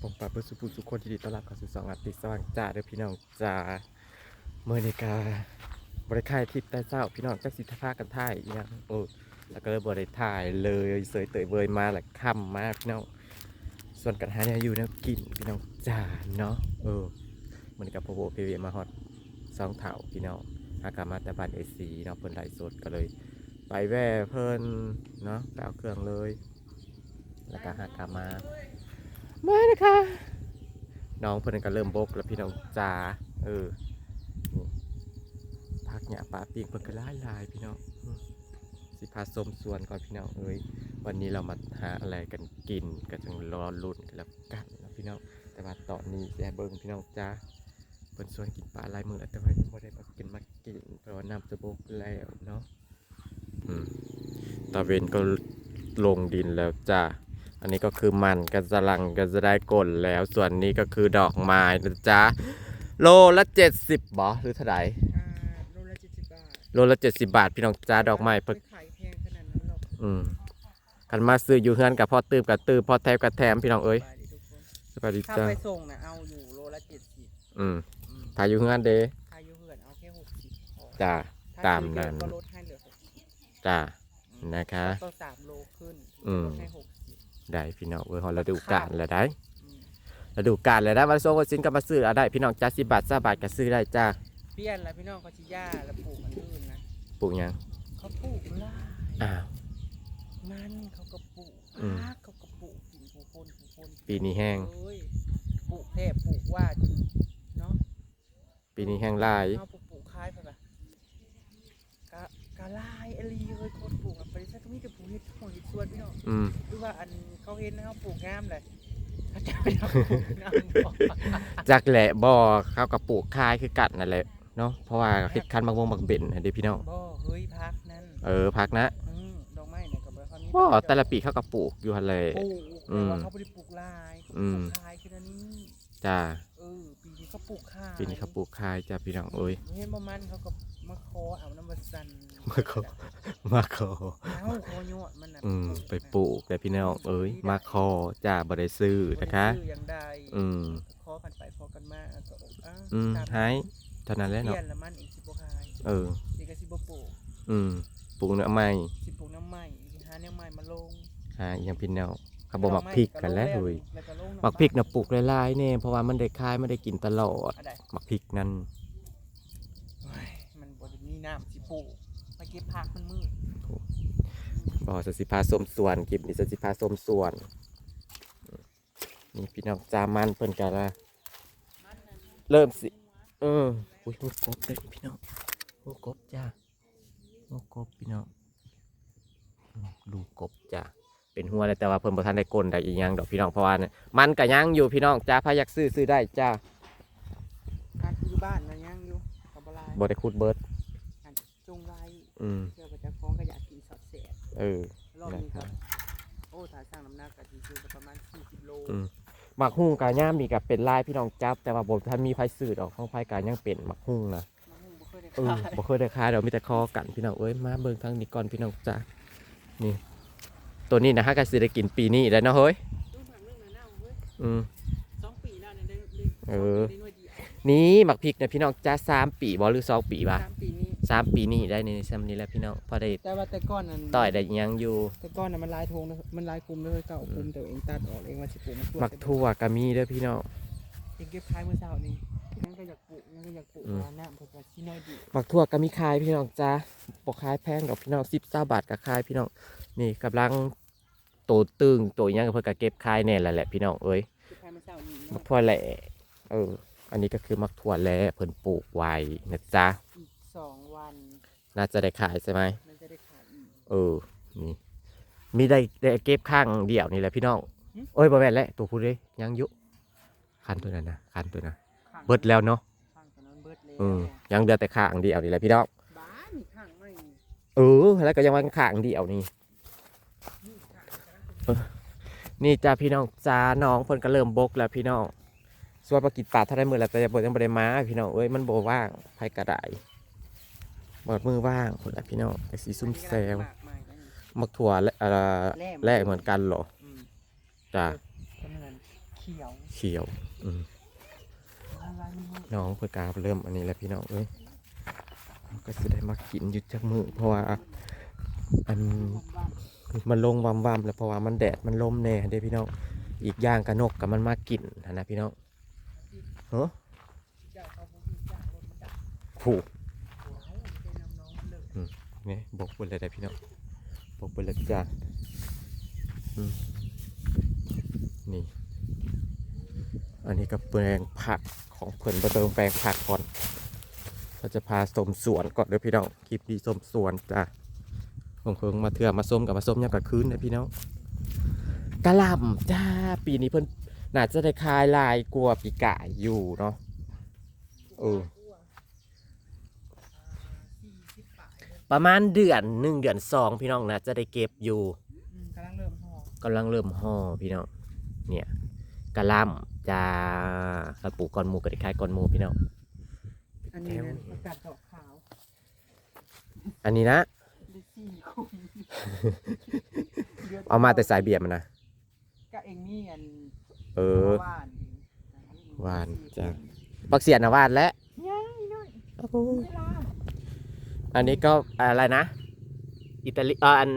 พื่อสุภูสุคนที่ดีต้อนรับเข้าสู่สองอาทิตย์สว่างจ้าเด้อพี่น้องจ้าเมื่อนิกาบริคายทิพย์แต่เจ้าพี่น้องจักสิทธากันท่ายอีหยังเออแล้วก็เลยบริถ่ายเลยเสยเตยเบยมาแหละค่ำมากพี่น้องส่วนกันหาเนี่ยอยู่แนวกินพี่น้องจ้าเนาะเออเหมือนกับพ่อโบพีเวมาฮอตสองเถาพี่น้องอากามาต่บ้านเอซีเนาะเพิ่นไลฟ์สดก็เลย ไปแว่เพิ่นเนาะไปเอาเครื่องเลย แล้วก็หากามา มานะคะ น้องเพิ่นก็เริ่มบกแล้วพี่น้องจ๋าเออพักเนี่ยปลาปีกเพิ่นก็หลายลายๆพี่น้องอสิพาสมส่วนก่อนพี่น้องเอ้ยวันนี้เรามาหาอะไรกันกินก็จึงรอลุ้นแล้วกันนะพี่น้องแต่ว่าตอนนี้แย่เบิ่งพี่น้องจ้าเพิ่นชวนกินปลาลายมือแล้วแต่ว่ายังบ่ได้มากินมากินเพราะว่าน้ำจะบกแล้วเนาะอืมตาเวนก็ลงดินแล้วจ้า อันนี้ก็คือมันกระลังก็จะได้กลแล้ว ส่วนนี้ก็คือดอกไม้นะจ๊ะ โลละเจ็ดสิบบอหรือเท่าไหร่อ่าโลละเจ็ดสิบบาทโลละเจ็ดสิบบาท พี่น้องจ้าดอกไม้เพิ่นขายแพงขนาดนั้นหรอกอืมกันมาซื้ออยู่เฮือนกับพ่อตื้มกับตื้มพ่อแทบกับแถมพี่น้องเอ้ยบาทดิทุกคนสวัสดีถ้าจ้าไปส่งนะเอาอยู่โลละเจ็ดสิบอืมถ่ายอยู่เฮือนเด้ถ้าอยู่เหือนเอาแค่หกสิบพอจ้า ถ้ตามซื้อเยอะนั้น ก็ลดให้เหลือหกสิบจ้านะคะ ก็สามโลขึ้นอืม ลดให้หกสิบ ได้พี่น้องเอ้ยฮอดฤดูกาลแล้วได้อืมฤดูกาลแล้วได้วันโซวันสินก็มาซื้อเอาได้พี่น้องจ้าสิบบาทสาบาทก็ซื้อได้จ้าเปี้ยนแล้วพี่น้องเขาชิย่าแล้วปลูกอันอื่นนะปลูกหยังเขาปลูกล่าอ้าวมันเขาก็ปลูกอืมฮักเขาก็ปลูกกินผู้คนผู้คนปีนี้แห้งเอ้ยปลูกแทบปลูกว่าจนเนาะปีนี้แห้งหลายเอาปลูกปลูกคล้ายไปปะกะกะลายอลีเลยคน มีแต่ปลูกเห็ดหัวเห็ดสวนพี่น้องอืมหรือว่าอันเขาเห็นนะเขาปลูกงามเลยเขาจะไปทำปลูกงามบ่จากแหละบ่อเขากับปลูกคายคือกัดนั่นแหละเนาะเพราะว่าเฮ็ดคันบางวงบางเบ็นอันเด้พี่น้องบ่เฮ้ยพักนั่นเออพักนะอืมดอกไม้เนี่ยกับเขามีบ่แต่ละปีเขากับปลูกอยู่หั่นแหละปลูกอืแต่มว่าเขาไม่ได้ปลูกลายเขาอืปลูมกคายแค่นั้นนี่จ้า เออปีนี้เขาปลูกคายปีนี้เขาปลูกคายจ้าพี่น้องเอ้ยเห็นประมันเขาก็มาคอเอาน้ำมันสันมาขอมาขอเอาคอโยดมันน่ะอืมไปปลูกแต่พี่น้องเอ้ยมาขอจ้าบ่ได้ซื้อบ่ได้นะคะ ซื้ออย่างใดอืมขอกันไปขอกันมาก็อ้าวอืมตามหายเท่านั้นแหละเปเนาะลี่ยนละมันอีกสิบ่ขายเอออีกก็สิบ่ปลูกอืมปลูกเนื้อใหม่สิปลูกน้ำใหม่สิหาแนวใหม่มาลงหาอีหยังพี่น้อง เขาบ่มักพริกกันแล้วเฮ้ยแล้วก็ลงน้ำมักพริกน่ะปลูกหลายๆแน่เพราะว่ามันได้คายมันได้กินตลอดอันใดมักพริกนั่นมันบ่ได้มีน้ำสิปลูกไปเก็บผักมันมืดบ่สสิพาส้มส่วนคลิปนี้สสิพาส้มส่วนนี่พี่น้องจามันเพิ่นกันละเริ่มสิเอออุ้ยงูกบเลยพี่น้องงูกบจ้างูกบพี่น้องลูกกบจ้า เป็นหัวเลยแต่ว่าเพิ่นบ่ทันได้กลนได้อีหยังดอกพี่น้องเพราะว่าเนี่ยมันก็ยังอยู่พี่น้องจ้าพาอยากซื้อซื้อได้จ้าผักอยู่บ้านมันยังอยู่กับบ่หลายบ่ได้คูดเบิดอันจงไว้อืมเชื่อว่าเจ้าของก็อยากกินสอดแสบเออ รอบนี้นะคก็รับโอ้ถ้าสร้างน้ำหนักก็สิซื้อก็ประมาณ40โลอืม หมักฮุ้งกาย่ามมีกับเป็นลายพี่น้องจับ แต่ว่าบ่ทันมีไฟสื่อดอกของไฟกายังเป็นหมักฮุ้งนะมะม่วงบ่เคยได้เออขายบ่เคยได้ขายเดี๋ยวมีแต่คอกันพี่น้องเอ้ยมาเบิ่งทางนี้ก่อนพี่น้องจ้านี่ ตัวนี้นะฮะก็สิได้กินปีนี้แล้วเนาะเฮ้ยดูผักเรื่องนั้นเอาเว้ยอืมสองปีแล้วเนี่ยได้ได้เออได้หน่วยเดียวนี่หมักพริกเนี่ยพี่น้องจ้าสามปีบ่หรือสองปีวะสามปีนี้สามปีนี่ได้ในซ้ำนี้แล้วพี่น้องพอได้แต่ว่าแต่ก้อนนั้นต่อยได้ยังอยู่ แต่ก้อนน่ะมันลายทงนะมันลายคุมเลยเก่าคุมแต่เองตัดออกเองว่าสิปลูกมันหมักทั่วก็มีเด้อพี่น้องเองเก็บขายเมื่อเช้านี่ยังก็อยากปลูกยังก็อยากปลูกอืมมาน้ำเพื่อจะสิน้อยดีหมักทั่วก็มีขายพี่น้องจ้าบ่ขายแพงดอกพี่น้อง10บาทก็ขายพี่น้องนี่กำลัง โตตึงโตหยังก็เพิ่นก็เก็บขายแน่แหละแหละพี่น้องเอ้ยเก็บขายเมื่อเช้านี่มัเนาะกถั่วแหล่เออ อันนี้ก็คือมักถั่วแหล่เพิ่นปลูกไว้นะจ๊ะอีกสองวันน่าจะได้ขายใช่ไหมมันจะได้ขายอีกเออนี่มีได้ได้เก็บข้างเดียวนี่แหละพี่น้องหึโอ้ยบ่แม่นแล้วตัวพูดเลยยังอยุคันตัวนั้นนะคันตัวนั้นข้างเบิดแล้วเนาะข้างตอนนั้นเบิดแล้วเออยังเดือแต่ข้างเดียวนี่แหละพี่น้องบ้านข้างไม่เออแล้วก็ยังวันข้างเดียวนี่นี่ข้างกำลัง นี่จ้าพี่น้องจ้าน้องเพิ่นก็เริ่มบกแล้วพี่น้องส่วนปลากิดปลาเท่าได้มือแล้วแต่ยังบ่ยังบ่ได้มาพี่น้องเอ้ยมันบ่ว่างไผกระไดบอดมือว่างคนละพี่น้องแต่สีซุ่มแซวมากมายแล้วนี่มักถั่วและเอ่อแร่แร่เหมือนกันเหรออืมจ้ากำลังเขีขียวเขียวอืมอะไรนี่น้องเพื่อกราฟเริ่มอันนี้แล้วพี่น้องเอ้ยก็จะได้มากินอยู่จากมือเพราะว่าอัน มันลงวำวำแล้วเพราะว่ามันแดดมันลมแน่เด้พี่น้องอีกอย่างกระนกกับมันมากินนนะพี่น้องเฮ้อขาบอกจ้างรถมันดับผูกเขาเป็นน้ำน้องมันเลยนี่บกไปเลยได้พี่น้องบกไปเลยจ้านี่ อันนี้ก็แปลงผักของเพิ่นประเติมแปลงผักก่อนเราจะพาสมสวนก่อนเด้อพี่น้องคลิปดีสมสวนจ้ะ ผมเพิ่งมาเถื่อมาส้มกับมาส้มยามกับคืนนะพี่น้องกะหล่ำจ้าปีนี้เพิ่นน่าจะได้คายลายกลัวาปีกายอยู่เนาะเออสี่สิบปลายเลยประมาณเดือนหนึ่งเดือนสองพี่น้องนะจะได้เก็บอยู่อืมกำลังเริ่มห่อกำลังเริ่มห่อพี่น้องเนี่ยกะหล่ำจะกระปลูกก้อนหมูกับคล้ายๆก้อนหมูพี่น้องอันนี้นะประกาศดอกขาว อันนี้นะได้ สี่คนเอามาแต่สายเบียร์มันนะก็เองนี่อันเออ ว่านหวานจ้ะบักเสียนนะวาดและย่ายหน่อยเวลาอันนี้ก็อะไรนะ อิตาลีเอ่ออัน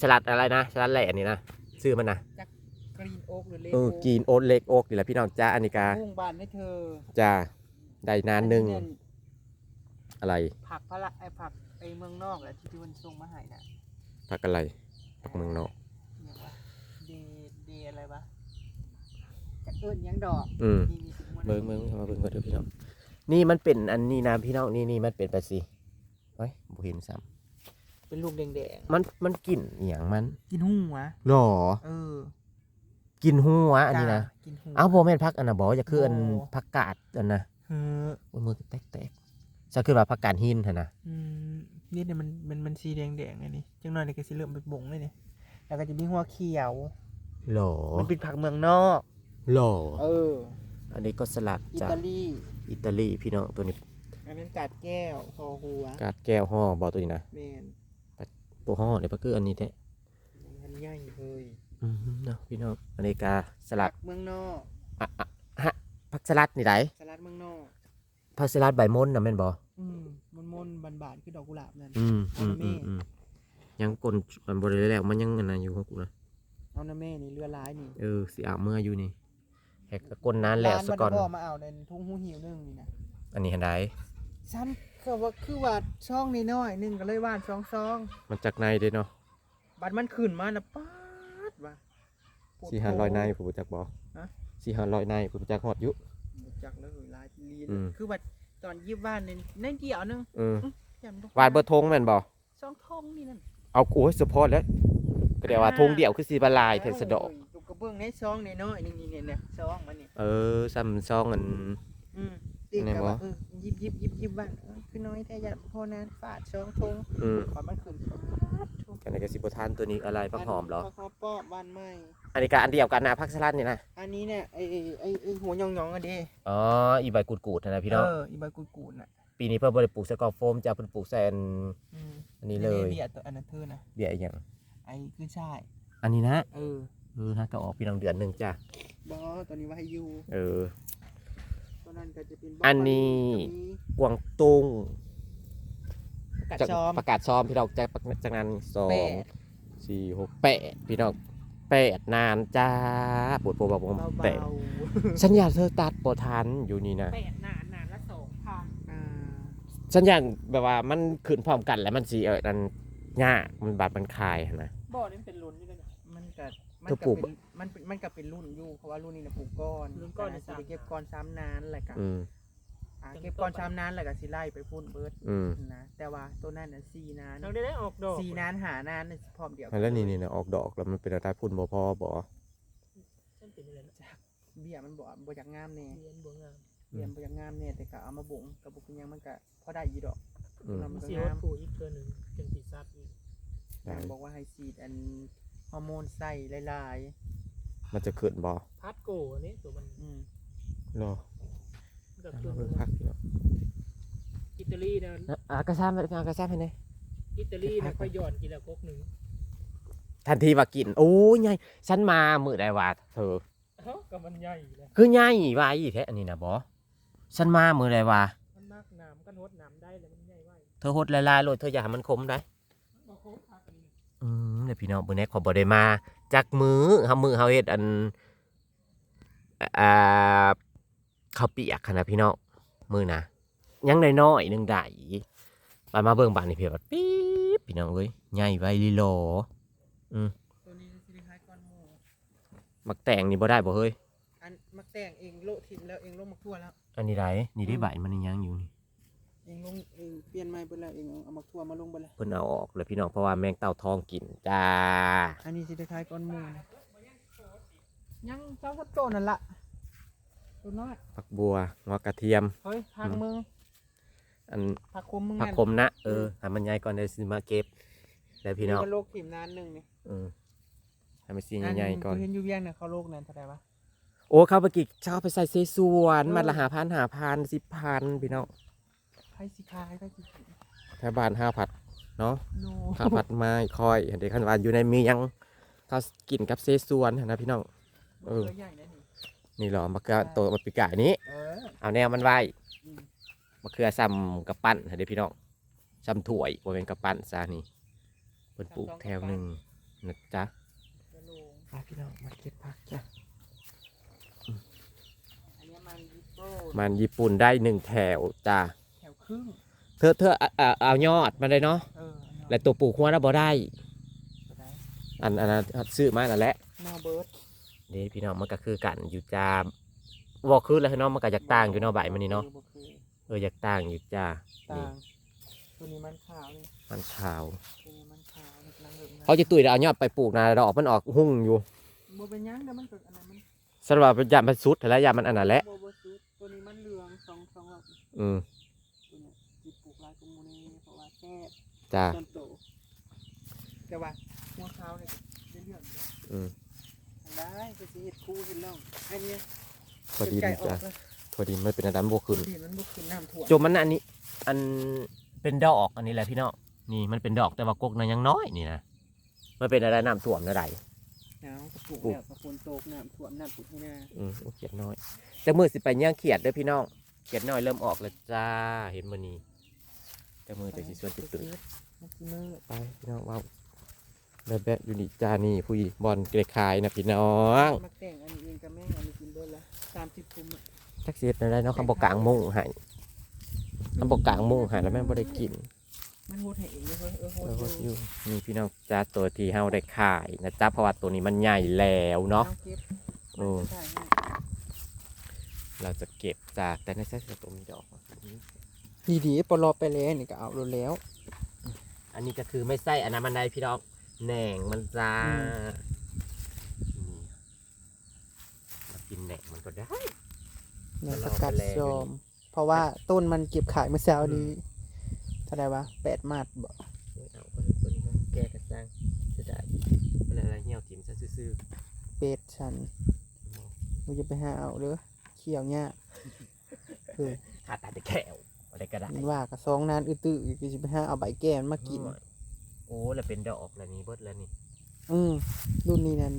สลัดอะไรนะสลัดแหล่อันนี้นะซื้อมันนะกรีนโอ๊กหรือเลเออกีนโอ๊ตเล็กโอ๊กนี่แหละพี่น้องจ้าอันนี้กามุ่งบานให้เธอจ้าได้นานหนึ่งอัเยอะไรผักพะละไอผักไอเมืองนอกแหละที่ที่มันส่งมาให้น่ะพักอะไรพักเมืองนอกเนี่ยว่าเดเดอะไรวะจะเอิ้นหยังดอกอืมนี่นี่ถึงวันเบิ้งเบิ้งเข้ามาเบิ้งก่อนเถอะพี่น้องนี่มันเป็นอันนี้นะพี่น้องนี่นี่มันเป็นไปสิเฮ้ยบ่เห็นซ้เป็นลูกแดงำมันมันกลิ่นอหย่างมันๆกินหูวะหรอเออกินหัวอันนี้นะจ้ากินหูเอ้าบ่แม่นพักอันน่ะบ่อย่าคืออันบ่ผักกาดอันน่ะเฮ้อโอ้ยมือแตกๆซะคือว่าผักกาดหินหั่นน่ะอืม นี่เนี่ยมันมันมันสีแดงแดงๆเลยนี่จังหน่อยนี่ก็สีเหลืองเป็นบงเลยนี่แล้วก็จะมีหัวเขียวหรอมันเป็นผักเมืองนอกหรอเออ อันนี้ก็สลัดอิจากตาลีอิตาลีพี่น้องตัวนี้อันนั้นกาดแก้วคอหัวกาดแก้วห่อบ่ตัวนี้นะแมนตัวห่อเนี่ยก็คืออันนี้แท้มันใหญ่เลยอืมเนาะพี่น้องอันนี้กาสลัดเมืองนอกอะอะฮะผักสลัดนี่ไดสลัดเมืองนอกผักสลัดใบม่อนน่ะแม่นบ่อืมมัน มนๆบานๆคือดอกกุหลาบนั่น อืมเอาอืมแม่อืมอืมยังกลนมันบริแล้วมันยังอันนั้นอยู่ของกูนะเอานะแม่นี่เรือร้ายนี่เออสิอาเมื่ออยู่นี่แหกกะกลนนานแล้วสะก่อน ร้ามัมาเอาในทุ่งหูหิวนึงนี่นะอันนี้เห็นได้ฉันก็ว่าคือว่าช่องน้อยๆหนึงก็เลยว่านสองซองมันจากในเด้เนาะบัดมันขึ้นมานะป๊าดว่ะปวดสี่ห้าร้อยในผู้จักบอกฮะ สี่ห้าร้อยในผู้จักหอดอยุบ่จักเลยหลายลีนอืม คือว่า ตอนยิบว่านในในเดียวหนึงเออยันบ่วาดเบอร์ทงแม่นบ่สองทงนี่นั่นเอาโอ้ยสปอร์ตแล้วก็เดี๋ยวว่าทงเดียวคือสีบลายเทนสะดอกลูกกระเบื้องในซองน้อยๆนี่นี่ๆเนี่ยซองมันนี่เออซ้ำซองอัน อืมตีไหนกับวะว่าเออยิบยิบยิบยิบบ้านเออคือน้อยแต่อย่าพอนานฝาดซองทงอืมก่อนมันขึ้นฟาดทง กันในกระสิบทานตัวนี้อะไรพักหอมเหรอ ผักหอมป้อบ้านใหม่ อันนี้ก็อันเดียวกันนะพักสลัดนี่นะ อันนี้เนี่ยไอ้ไอ้ไอ้ไอ้หัวหยองๆอะดิอ๋อ อีใบกูดๆนะนะพี่น้อง เออ อีใบกูดๆน่ะ ปีนี้เพิ่นบ่ได้ปลูกใส่กรอบโฟมจะเพิ่นปลูกใส่อันอืมอันนี้เลยเบียร์ตัวอันนั้นเธอนะเบี้ยอีหยังไอ้คือใช่าย อันนี้นะ เออ เออนะก็ออกปีน้องเดือนหนึงจ้ะบอตัวนี้ว่าให้อยู่ เออตัวนั้นก็จะเป็น อันนี้จะมีกวางตุ้งกัดจากซ้อม ประกาศซ้อมพี่น้องจากจากนั้นสอแปงด สี่หกแปดพี่น้องแปดนานจ้าปวดปวดบอกผมเบาแปดสัญญาณเธอตัดปวทันอยู่นี่นะๆแปดนานนานละสองพันอ่าสัญญาณแบบว่ามันขึ้นพร้อมกันแล้วมันสีเออนันยากมันบาดมันคายนะ บ่อนี่เป็นรุ่นอยู่เลยนะ มันก็มันเธอปก็ลูก เป็นมันเป็นมันก็เป็นรุ่นอยู่เพราะว่ารุ่นนี้นะปลูกก้อนรุ่นก้อนแต่นี่สิสามไปเก็บก้อนซ้ำนานแหละกันอืม อ่าเก็บก้อนซ้ำนานแหละก็สิไล่ไปพุ่นเบิร์ดอืมนะแต่ว่าตัวนั้นน่ะสี่นานน้องได้ได้ออกดอกสี่นานหานานน่ะพร้อมเดียวแล้วนี่นี่นะออกดอกแล้วมันเป็นอะไรพุ่นบ่พอบ่ฉันเป็นอะไรนะเบี้ยมันบ่บ่อยากงามแน่เรียนบัวงามเบี้ยมันบ่อยากงามแน่แต่ก็เอามาบ่งกับบ่เป็นหยังมันก็พอได้อยู่ดอกอืมมันก็สีงาวัมดผูอีกเทือหนึ่งจังสีซับอีกได้ นางบอกว่าให้ฉีดอันฮอร์โมนใส่หลายมันจะขึ้นบ่พัดโกอันนี้ตัวมัน ๆอืมรอ กับเอาเครื่องเบิ่งพักพี่น้องอิตาลีนะอ่ากระซ้ำอากระซ้ำให้หน่อยอิตาลีนะค่อยหย่อนกินละก๊กหนึ่งทันทีว่ากิน โอ้ยไงฉันมามือใดว่าเธอเอ้าก็มันใหญ่เลยคือใหญ่ไว้แท้อันนี้นะบ่ฉันมามือใดว่ามันมากน้ำกันหดน้ำได้เลยมันใหญ่ไว้เธอหดลายโลดเธออย่าให้มันคมได้บ่โค้งพักอันนี้อืมเดี๋ยวพี่น้องเบิ่งแน่ขอบ่ได้มาจักมือเฮามือเฮาเฮ็ดอันอ่า ข้าวเปียกหั้นนะพี่น้องมือนะยังน้อยๆหนึงได้ไปมาเบิ่งบ้านนี่เพียบดปี๊บพี่น้องเอ้ยใหญ่ไว้ลีโลตัวนี้สิได้คล้ายก้อนหมูมักแต่งนี่บ่ได้บ่เฮ้ยอันมักแต่งเองโละทิมแล้วเองลงมาทั่วแล้วอันนี้ได้นี่ได้ใบมันยังอยู่นี่เองลงเองเปลี่ยนใหม่ไปแล้วเองเอามาทั่วมาลงไปแล้วเพิ่นเอาออกเลยพี่น้องเพราะว่าแมงเต่าทองกินจ้าอันนี้สิได้คล้ายก้อนหมูนะยังเจ้าสับโตนั่นละ ตัวน้อยผักบัวงอกระเทียม เฮ้ยพักมึงอันพักคมมึงผักนั่นคมนะเออให้มันใหญ่ก่อนเดี๋ยวสิมาเก็บแล้วพี่น้องมันโลกถิ่มนานหนึ่งนี่เออให้มันสีใหญ่ๆก่อนเห็นอยู่เวียงเนี่ยเขาโลกนั้นเท่าไหร่วะโอ้เข้าไปกิกเช้าไปใส่เซซวนมาละหาพันหาพันสิบพันพี่น้องไพ่สิคายไพ่สิคายแถวบ้านห้าผัดเนาะโนห้าผัดไม้คอยเด็กขันว่าอยู่ในมียังเขากินกับเซซวนนะพี่น้องเออเออใหญ่ นะนี่นี่เหรอมะเขือโตมาปีกายนี้ เออเอาแนวมันไว้อืมมะเขือซ้ำกับปั้นเด็กพี่น้องซ้ำถ้วยบ่เป็นกับปั้นซานี่เพิ่นปลูกแถวหนึ่งนะจ๊ะจะโลงไปพี่น้องมาเก็บผักจ้ะอันนี้มันยิปโป้มันญี่ปุ่นได้หนึ่งแถวจ้ะแถวครึ่งเธอเธอเอาเอาเอายอดมาเลยเนาะเอออันนั้นและตัวปลูกหัวน่ะบ่ได้ ก็ได้อันอันนั้นซื้อมานั่นแหละนอเบิร์ด เด้พี่น้องมันก็คือกันอยู่จ้าบอกคือแล้วเนาะมันก็อยากต่างอยู่เนาะใบมันนี่เนาะออบ่คือเอออยากต่างอยู่จ้าต่านี่งตัวนี้มันขาวนี่มันขาวตัวนี้มันขาวนี่กำลังเริ่มงมเขาจะตุยแล้วเอายอดไปปลูกนาดอกมันออกหุ่งอยู่บ่เป็นหยังแต่มันเกิดอันนั้นมันสำหรับยามันสุดแล้วยามันอันนั้นแหละบ่บ่สุดตัวนี้มันเหลืองสองสองรอบอืมตัวเนี้ยที่ปลูกหลายกว่าหมูนี่เพราะว่าแซ่บจ้า ต้นโตแต่ว่าหัวขาวเนี่ยก็ได้เรื่องเดียวอืม ได้ก็สิเฮ็ดคู่เฮ็ดร่องอันเนี้ยพอดีไก่นะออจ้ากแล้วพอดีไม่เป็นอันนั้นบวขึ้นเห็นมันบ่ขึ้นน้ำท่วมจมมันอันนี้ อันเป็นดอกอันนี้แหละพี่น้องนี่มันเป็นดอกแต่ว่ากกนั้นยังน้อยนี่นะมันเป็นอะไรน้ำท่วมอะไรหนาวก็ปลูกปลูกแล้วก็ฝนตกน้ำท่วมน้ำปลูกให้หน้าอืมโอ้เขียดน้อยแต่มือสิไปย่างเขียดเด้อพี่น้องเขียดน้อยเริ่มออกแล้วจ้าเห็นมันนี่แต่มือจะสิส่วนติดตื่น มันสิมืดไปพี่น้องว้าว แบบแบบอยู่นี่จ้านี่ผู้หญิงบอลเกลขายนะพี่น้องมาแต่งอันนี้เองกับแม่งอันนี้กินเบิดละ30คุมอะแท็กซี่ได้เนาะคำบอกกลางมุ้งให้คำบอกกลางมุ้งให้แล้วแม่งบ่ได้กินมันโหดให้เองเลยเว้ยเออโหเออดโคอตรอยู่ยู่นี่พี่น้องจ้าตัวที่เฮาได้ขายนะจ้าเพราะว่าตัวนี้มันใหญ่แล้วเนาะอเก็บโอ้ใช่ให้เราจะเก็บจากแต่ในไส้ตัวมีดอกดีดีๆปลอไปแล้วนี่ก็เอาแล้ว อันนี้ก็คือไม่ใส่อันนั้นมันได้พี่น้อง แหน่งมันจ้าอืมนี่มากินแหน่งมันก็ได้เงินมันปเอาระกาศไปแล้วซอมเพราะว่าต้นมันเก็บขายเมื่อเช้านี้เท่าไหร่วะแปดมาดบ่ไม่เอาเออตัวนี้มันแก้กระซังจะได้มันอะไรเหี่ยวถิ่มซะซื่อเป็ดฉันๆมึงจะไปหาเอาเด้อเขียวเนี่ยเออขาดตาแต่แก้วอะไรก็ได้มันว่ากับซองนานอื้อตื้อๆก็จะไปหาเอาใบแก้มันมากิน โอ้ แล้วเป็นดอกแล้วนี่เบิดแล้วนี่อืมรุ่นนี้นั้น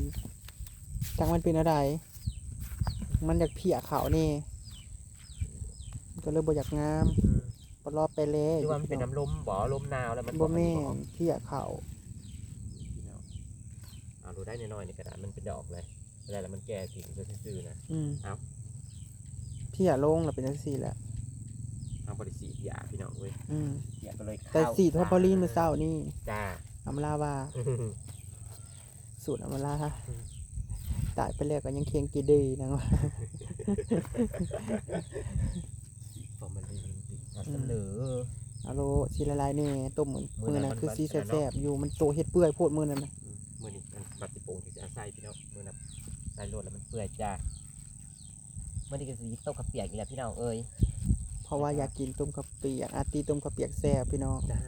จังมันเป็นอะไร มันอยากเพียเขานี่มันก็เลยบ่อยากงามปลอบไปเลยคือว่ามันเป็นน้ำลมบ่ลมหนาวแล้วมันบ่แม่บ่นเพียเขาพี่น้องเอาดูได้น้อยๆในกระดาษมันเป็นดอกเลยเวลาแล้วมันแก่ถิ่มซะซื่อๆนะอืมเอ้าเพียลงแล้วเป็นจังซี่แหละ เอาบริสียาพี่น้องเว้ยอืมเสียก็เลยแต่สีทอพอลีนมื้อเช้านี่จ้า อำลาว่าสูตรอำลาตายไปแล้วก็ยังเคียงกีดีนะว่าฟอร์มาลีนติดมาเสนอเอาโลสิละลายนี่ต้มมือมื้มืออนั้นั้นนมันคือมันสีอันนั้นแซ่บๆอยู่มันโตเฮ็ดเปื่อยโพดมือนั้นนะอืมมือนี้มันบัดสิโป่งที่จะอาศัยพี่น้องมือนับใส่โลดแล้วมันเปื่อยจ้าเมื่อนี้ก็สิต้มข้าวเปียกอีกแล้วพี่น้องเอ้ย เพราะว่าอยากกินต้มข้าวเปียกอาตีต้มข้าวเปียกแซ่บพี่น้องจ้า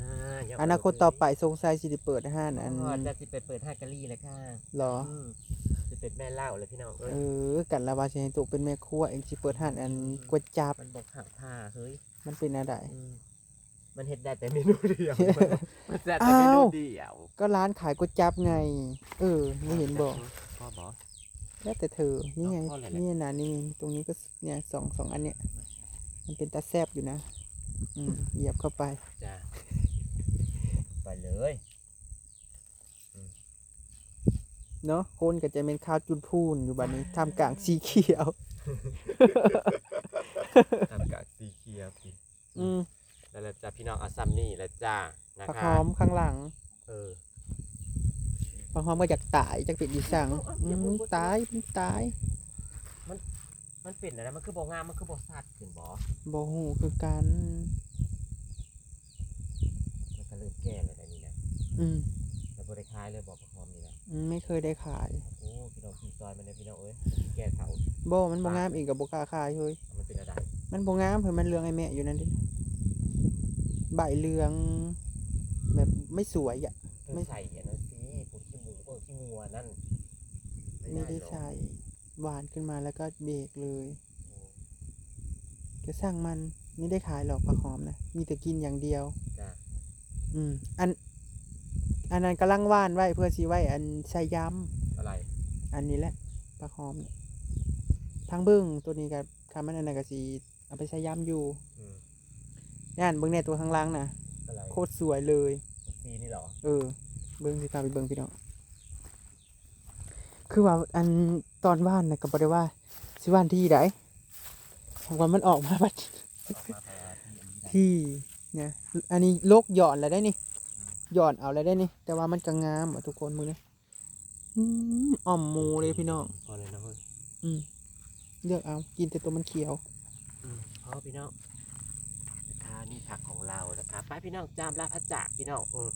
ย่อนาคตต่อไปสงสัยสิได้เปิดห้านอันอ๋อจะสิไปเปิดห้างกะลี่เลยค่ะเหรออืมจะเป็นแม่เล่าเลยพี่น้องเอ้ยเออกันละว่าสิให้ตัวเป็นแม่ครัวเองสิเปิดห้านอันก๋วยจับมันบอกข่าวท่าเฮ้ยมันเป็นอะไร อืมมันเฮ็ดได้แต่เมนูเดียวมันได้แต่เมนูเดียวก็ร้านขายก๋วยจับไง เออไม่เห็นบอกพ่อบอก แล้วแต่เธอนี่ไงเอาเอาเลยแหละนี่นะนี่ตรงนี้ก็เนี่ยสองสองอันเนี้ย มันเป็นตาแซบอยู่นะอืมเหยียบเข้าไป จ้าไปเลยเนาะคนก็จะเป็นข้าวจุนพูนอยู่บัดนี้ทำกลางสีเขียว ทำกากสีเขียวกินอืมแล้วเราจะพี่น้องเอาซัมนี่แล้วจ้านะผักคะหอมข้างหลังเออผักหอมก็อยากตายจากเป็นอีสังอืมตายมันตายมัน เป็นอะไรมันคือบ่งาม มันคือบ่สัดขึ้นบ่บ่หูคือกัน มันก็เริ่มแก่แล้วได้นี่นะอืมแล้วบ่ได้ขายเลยบ่ประคอมนี่นะอืมไม่เคยได้ขายโอ้พี่น้องขี่ซอยมันเนี่ยพี่น้องเอ้ยแก่เฒ่าบ่มันบ่งามอีกกับบ่กล้าขายเฮ้ยมันเป็นอะไรมันบ่งามเพิ่นมันเรืองไอ้แม่อยู่นั่นดิใบเหลืองแบบไม่สวยอะเธอใส่อย่างนั้นสิปุ๋ยขี้หมูเออขี้งัวนั่นไม่ได้หรอกใส่ หวานขึ้นมาแล้วก็เบรกเลยโอ้ก็สร้างมันไม่ได้ขายหรอกผักหอมนะมีแต่กินอย่างเดียวจ้าอืม อัน อันนั้นกำลังว่านไว้เพื่อสิไว้ อันใส่ยอะไรำอันนี้แหละปลาหอมเนี่ยทางเบิ้งตัวนี้กับคำมันอันนั้นก็สิเอาไปใส่ยำอยู่อืมนั่นเบิ้งในตัวข้างล่างนะอะไรโคตรสวยเลย ซีนี่เหรอเออ เบิ้งสิพาไปเบิ้งพี่น้องคือว่าอัน ตอนว่านนะก็บอกได้ว่าสิว่านที่ไหนวันมันออกมาบัดออกมาพาที่อันนี้ได้ที่เนี่ยอันนี้โลกหย่อนแล้วได้นี่หย่อนเอาแล้วได้นี่ แต่ว่ามันก็งามอะทุกคนมือนี่อืมอ่อมหมูเลยพี่น้องพอเลยนะเฮ้ยอืมเลือกเอากินแต่ตัวมันเขียวอืมพอพี่น้องนะคะนี่ผักของเรานะคะไปพี่น้องจามลาพระจักรพี่น้องอืม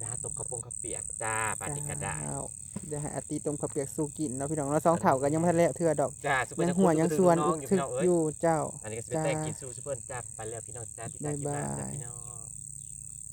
จะไปหาตบข้าวปงข้าวเปียกจ้าปาติกระได้จ้าวเดี๋ยวให้อาตีต้มข้าวเปียกสู้กินเนาะพี่น้องเราะสองเถ่ากันยังไม่ทันแล้วเทื่อดอกจ้าซุปเปอยัร์งหัวยังส่วนน้อึองกอยู่ทึพี่กน้องเอ้อยยู่เจ้า อันนี้ก็จะเป็นจ้าแต่งกินซูซุปเปอร์จ้าไปแล้วพี่น้องจ้าที่จ้ากินมาจ้าบ๊ายบายพี่น้อง